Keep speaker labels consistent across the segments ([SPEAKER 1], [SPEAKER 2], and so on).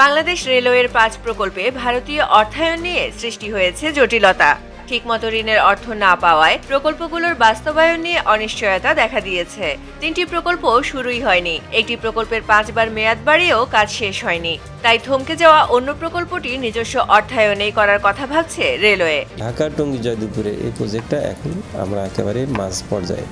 [SPEAKER 1] বাংলাদেশ রেলওয়ের পাঁচ প্রকল্পে ভারতীয় অর্থায়ন নিয়ে সৃষ্টি হয়েছে জটিলতা। ঠিকমতো ঋণের অর্থ না পাওয়ায় প্রকল্পগুলোর বাস্তবায়ন নিয়ে অনিশ্চয়তা দেখা দিয়েছে। তিনটি প্রকল্প শুরুই হয়নি। একটি প্রকল্পের পাঁচবার মেয়াদ বাড়িয়েও কাজ শেষ হয়নি। তাই থমকে যাওয়া অন্য প্রকল্পটি নিজস্ব অর্থায়নেই করার কথা ভাবছে রেলওয়ে।
[SPEAKER 2] ঢাকা, টঙ্গী, জয়দেবপুরে এই প্রজেক্টটা এখন আমরা একেবারে মাঝ পর্যায়ে।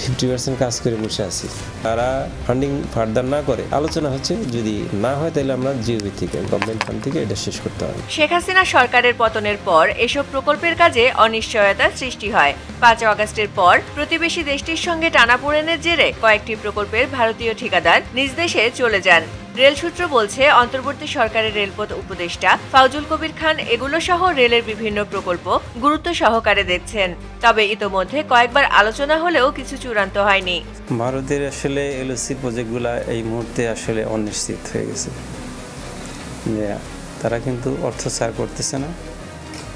[SPEAKER 2] ফিফটি পার্সেন্ট কাজ করে বসে আছি। তারা ফান্ডিং ফার্দার না করে, আলোচনা হচ্ছে যদি না হয় তাহলে আমরা জিওবি থেকে গভর্নমেন্ট ফান্ড থেকে এটা শেষ করতে হবে।
[SPEAKER 1] শেখ হাসিনা সরকারের পতনের পর এসব প্রকল্পের কাজে অনিশ্চয়তার সৃষ্টি হয়। পাঁচ আগস্টের পর প্রতিবেশী দেশটির সঙ্গে টানাপোড়েনের জেরে কয়েকটি প্রকল্পের ভারতীয় ঠিকাদার নিজ দেশে চলে যান। রেল সূত্র বলছে, অন্তর্বর্তী সরকারের রেলপথ উপদেষ্টা ফাউজুল কবির খান এগুলো সহ রেলের বিভিন্ন প্রকল্প গুরুত্ব সহকারে দেখছেন। তবে ইতোমধ্যে কয়েকবার আলোচনা হলেও কিছু চূড়ান্ত হয়নি।
[SPEAKER 3] ভারতের আসলে এলওসি প্রজেক্টগুলো এই মুহূর্তে আসলে অনিশ্চিত হয়ে গেছে। তারা কিন্তু অর্থ ছাড় করতেছে না।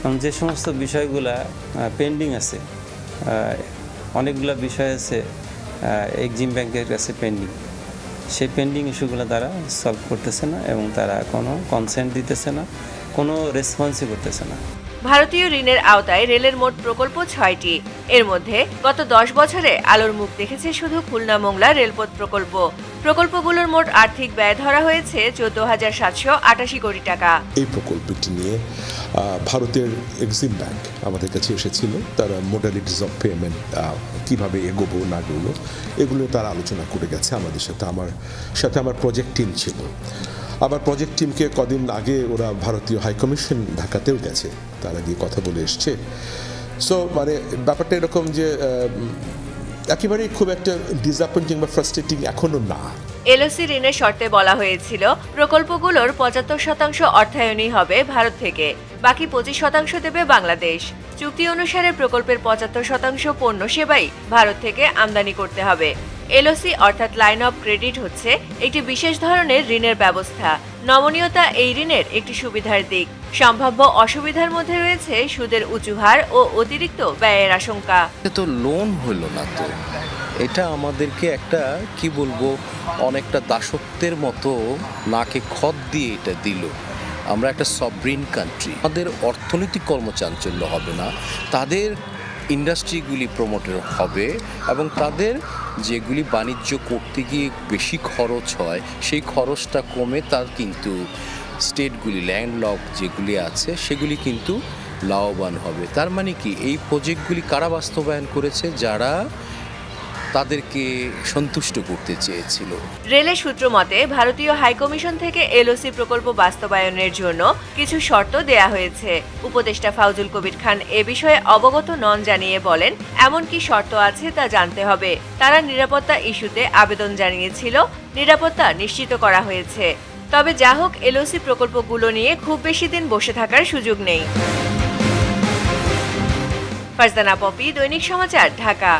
[SPEAKER 3] কারণ যে সমস্ত বিষয়গুলা পেন্ডিং আছে অনেকগুলো বিষয় আছে এক্সিম ব্যাংকের কাছে পেন্ডিং সেই পেন্ডিং ইস্যুগুলো তারা সলভ করতেছে না এবং তারা কোনো কনসেন্ট দিতেছে না, কোনো রেসপন্সই করতেছে না।
[SPEAKER 1] ভারতীয় ঋণের আওতায় রেলের মোট প্রকল্প ছয়টি। এর মধ্যে গত দশ বছরে আলোর মুখ দেখেছে শুধু খুলনা মোংলা রেলপথ প্রকল্প। প্রকল্পগুলোর মোট আর্থিক ব্যয় ধরা হয়েছে চোদ্দ হাজার সাতশো আটাশি কোটি টাকা।
[SPEAKER 4] এই প্রকল্পটি নিয়ে ভারতের এক্সিম ব্যাংক আমাদের কাছে এসেছিল। তারা মোডালিটিস অফ পেমেন্ট কীভাবে এগোবো না এগোবো, এগুলো তারা আলোচনা করে গেছে আমাদের সাথে। আমার সাথে আমার প্রজেক্ট টিম ছিল। আবার প্রজেক্ট টিমকে কদিন আগে ওরা ভারতীয় হাইকমিশন ঢাকাতেও গেছে। তারা গিয়ে কথা বলে এসছে। সো মানে ব্যাপারটা এরকম যে একেবারেই খুব একটা ডিসঅ্যাপয়েন্টিং বা ফ্রাস্ট্রেটিং এখনও না।
[SPEAKER 1] এলওসি ঋণের শর্তে বলা হয়েছিল, প্রকল্পগুলোর পঁচাত্তর শতাংশ অর্থায়নই হবে ভারত থেকে, বাকি পঁচিশ শতাংশ দেবে বাংলাদেশ। চুক্তি অনুসারে প্রকল্পের পঁচাত্তর শতাংশ পণ্য সেবাই ভারত থেকে আমদানি করতে হবে। এলওসি অর্থাৎ লাইন অফ ক্রেডিট হচ্ছে একটি বিশেষ ধরনের ঋণের ব্যবস্থা। নমনীয়তা এই ঋণের একটি সুবিধার দিক। সম্ভাব্য অসুবিধার মধ্যে রয়েছে সুদের উঁচু হার ও অতিরিক্ত ব্যয়ের আশঙ্কা।
[SPEAKER 5] তো লোন হলো না তো। এটা আমাদেরকে একটা, কি বলব, অনেকটা দাসত্বের মতো নাকে খত দিয়ে এটা দিল। আমরা একটা সবরিন কান্ট্রি আমাদের অর্থনৈতিক কর্মচাঞ্চল্য হবে না। তাদের ইন্ডাস্ট্রিগুলি প্রমোটের হবে এবং তাদের যেগুলি বাণিজ্য করতে গিয়ে বেশি খরচ হয়, সেই খরচটা কমে তার কিন্তু স্টেটগুলি ল্যান্ডলক যেগুলি আছে, সেগুলি কিন্তু লাভবান হবে। তার মানে কি, এই প্রজেক্টগুলি কারা বাস্তবায়ন করেছে? যারা তাদেরকে সন্তুষ্ট করতে চেয়েছিল।
[SPEAKER 1] রেলের সূত্র মতে, ভারতীয় হাইকমিশন থেকে এলওসি প্রকল্প বাস্তবায়নের জন্য কিছু শর্ত দেয়া হয়েছে। উপদেষ্টা ফাউজুল কবির খান এ বিষয়ে অবগত নন জানিয়ে বলেন, এমন কি শর্ত আছে তা জানতে হবে। তারা নিরাপত্তা ইস্যুতে আবেদন জানিয়েছিল। নিরাপত্তা নিশ্চিত করা হয়েছে। তবে যা হোক, এলওসি প্রকল্পগুলো নিয়ে খুব বেশি দিন বসে থাকার সুযোগ নেই। ফারজানা পপি, দৈনিক সমাচার, ঢাকা।